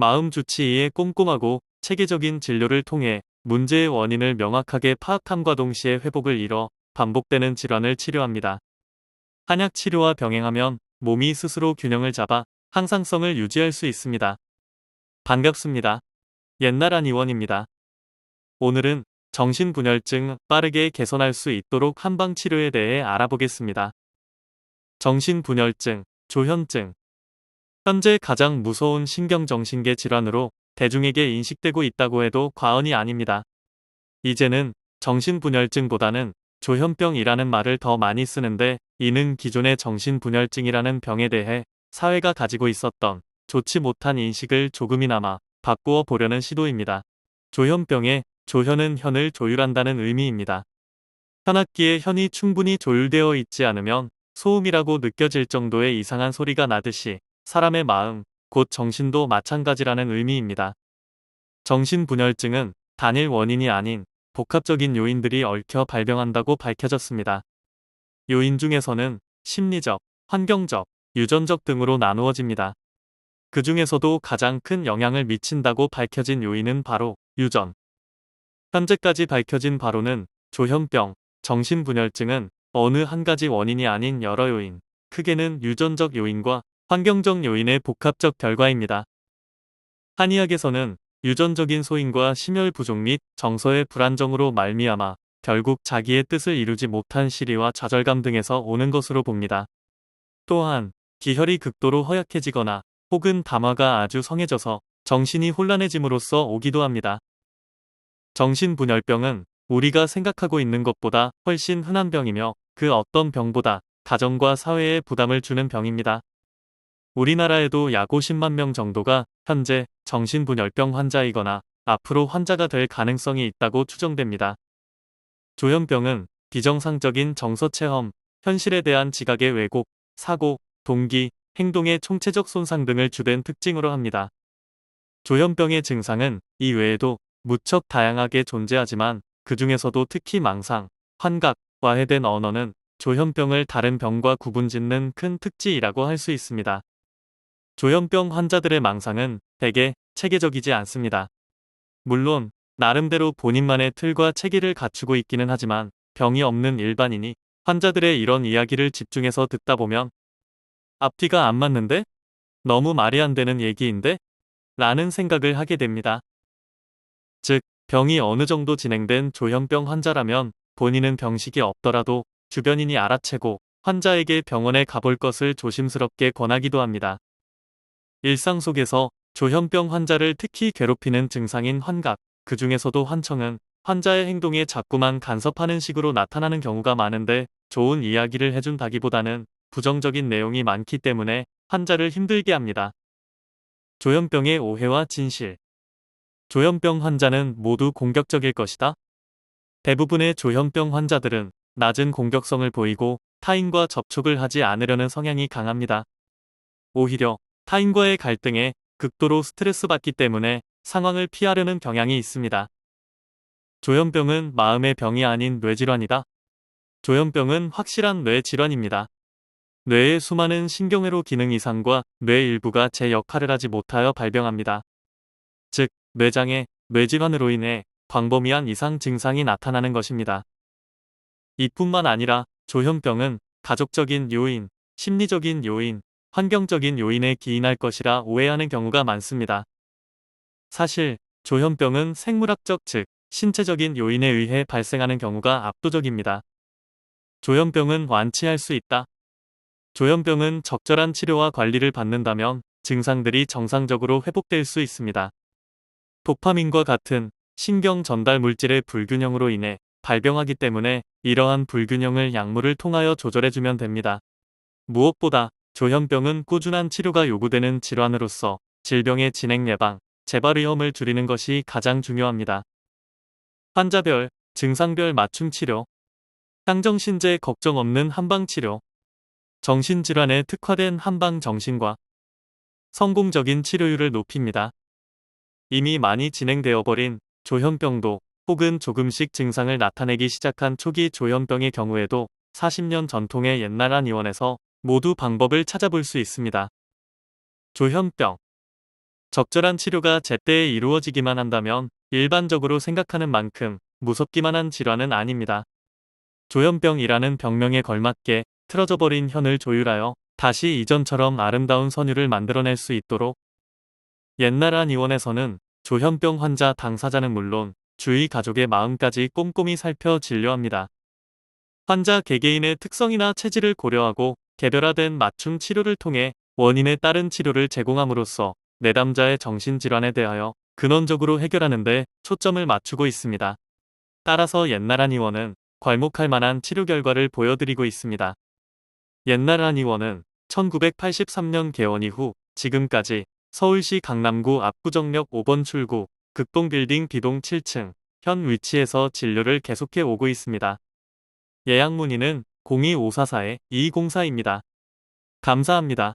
마음 주치의의 꼼꼼하고 체계적인 진료를 통해 문제의 원인을 명확하게 파악함과 동시에 회복을 이뤄 반복되는 질환을 치료합니다. 한약 치료와 병행하면 몸이 스스로 균형을 잡아 항상성을 유지할 수 있습니다. 반갑습니다. 옛날 한 의원입니다. 오늘은 정신분열증 빠르게 개선할 수 있도록 한방 치료에 대해 알아보겠습니다. 정신분열증, 조현증. 현재 가장 무서운 신경정신계 질환으로 대중에게 인식되고 있다고 해도 과언이 아닙니다. 이제는 정신분열증보다는 조현병이라는 말을 더 많이 쓰는데 이는 기존의 정신분열증이라는 병에 대해 사회가 가지고 있었던 좋지 못한 인식을 조금이나마 바꾸어 보려는 시도입니다. 조현병의 조현은 현을 조율한다는 의미입니다. 현악기에 현이 충분히 조율되어 있지 않으면 소음이라고 느껴질 정도의 이상한 소리가 나듯이 사람의 마음, 곧 정신도 마찬가지라는 의미입니다. 정신분열증은 단일 원인이 아닌 복합적인 요인들이 얽혀 발병한다고 밝혀졌습니다. 요인 중에서는 심리적, 환경적, 유전적 등으로 나누어집니다. 그 중에서도 가장 큰 영향을 미친다고 밝혀진 요인은 바로 유전. 현재까지 밝혀진 바로는 조현병, 정신분열증은 어느 한 가지 원인이 아닌 여러 요인, 크게는 유전적 요인과 환경적 요인의 복합적 결과입니다. 한의학에서는 유전적인 소인과 심혈 부족 및 정서의 불안정으로 말미암아 결국 자기의 뜻을 이루지 못한 시리와 좌절감 등에서 오는 것으로 봅니다. 또한 기혈이 극도로 허약해지거나 혹은 담화가 아주 성해져서 정신이 혼란해짐으로써 오기도 합니다. 정신분열병은 우리가 생각하고 있는 것보다 훨씬 흔한 병이며 그 어떤 병보다 가정과 사회에 부담을 주는 병입니다. 우리나라에도 약 50만 명 정도가 현재 정신분열병 환자이거나 앞으로 환자가 될 가능성이 있다고 추정됩니다. 조현병은 비정상적인 정서체험, 현실에 대한 지각의 왜곡, 사고, 동기, 행동의 총체적 손상 등을 주된 특징으로 합니다. 조현병의 증상은 이 외에도 무척 다양하게 존재하지만 그 중에서도 특히 망상, 환각, 와해된 언어는 조현병을 다른 병과 구분 짓는 큰 특징이라고 할 수 있습니다. 조현병 환자들의 망상은 대개 체계적이지 않습니다. 물론 나름대로 본인만의 틀과 체계를 갖추고 있기는 하지만 병이 없는 일반인이 환자들의 이런 이야기를 집중해서 듣다 보면 앞뒤가 안 맞는데? 너무 말이 안 되는 얘기인데? 라는 생각을 하게 됩니다. 즉, 병이 어느 정도 진행된 조현병 환자라면 본인은 병식이 없더라도 주변인이 알아채고 환자에게 병원에 가볼 것을 조심스럽게 권하기도 합니다. 일상 속에서 조현병 환자를 특히 괴롭히는 증상인 환각, 그 중에서도 환청은 환자의 행동에 자꾸만 간섭하는 식으로 나타나는 경우가 많은데 좋은 이야기를 해준다기보다는 부정적인 내용이 많기 때문에 환자를 힘들게 합니다. 조현병의 오해와 진실 조현병 환자는 모두 공격적일 것이다. 대부분의 조현병 환자들은 낮은 공격성을 보이고 타인과 접촉을 하지 않으려는 성향이 강합니다. 오히려 타인과의 갈등에 극도로 스트레스 받기 때문에 상황을 피하려는 경향이 있습니다. 조현병은 마음의 병이 아닌 뇌질환이다. 조현병은 확실한 뇌질환입니다. 뇌의 수많은 신경회로 기능 이상과 뇌 일부가 제 역할을 하지 못하여 발병합니다. 즉, 뇌장애, 뇌질환으로 인해 광범위한 이상 증상이 나타나는 것입니다. 이뿐만 아니라 조현병은 가족적인 요인, 심리적인 요인, 환경적인 요인에 기인할 것이라 오해하는 경우가 많습니다. 사실 조현병은 생물학적 즉 신체적인 요인에 의해 발생하는 경우가 압도적입니다. 조현병은 완치할 수 있다. 조현병은 적절한 치료와 관리를 받는다면 증상들이 정상적으로 회복될 수 있습니다. 도파민과 같은 신경 전달 물질의 불균형으로 인해 발병하기 때문에 이러한 불균형을 약물을 통하여 조절해주면 됩니다. 무엇보다 조현병은 꾸준한 치료가 요구되는 질환으로서 질병의 진행 예방, 재발 위험을 줄이는 것이 가장 중요합니다. 환자별, 증상별 맞춤 치료, 향정신제 걱정 없는 한방 치료, 정신질환에 특화된 한방 정신과 성공적인 치료율을 높입니다. 이미 많이 진행되어 버린 조현병도 혹은 조금씩 증상을 나타내기 시작한 초기 조현병의 경우에도 40년 전통의 옛날 한의원에서 모두 방법을 찾아볼 수 있습니다. 조현병 적절한 치료가 제때에 이루어지기만 한다면 일반적으로 생각하는 만큼 무섭기만 한 질환은 아닙니다. 조현병이라는 병명에 걸맞게 틀어져 버린 현을 조율하여 다시 이전처럼 아름다운 선율을 만들어낼 수 있도록 옛날 한 의원에서는 조현병 환자 당사자는 물론 주위 가족의 마음까지 꼼꼼히 살펴 진료합니다. 환자 개개인의 특성이나 체질을 고려하고 개별화된 맞춤 치료를 통해 원인에 따른 치료를 제공함으로써 내담자의 정신질환에 대하여 근원적으로 해결하는 데 초점을 맞추고 있습니다. 따라서 옛날 한 의원은 괄목할 만한 치료 결과를 보여드리고 있습니다. 옛날 한 의원은 1983년 개원 이후 지금까지 서울시 강남구 압구정역 5번 출구 극동빌딩 B동 7층 현 위치에서 진료를 계속해 오고 있습니다. 예약 문의는 02544-2204입니다. 감사합니다.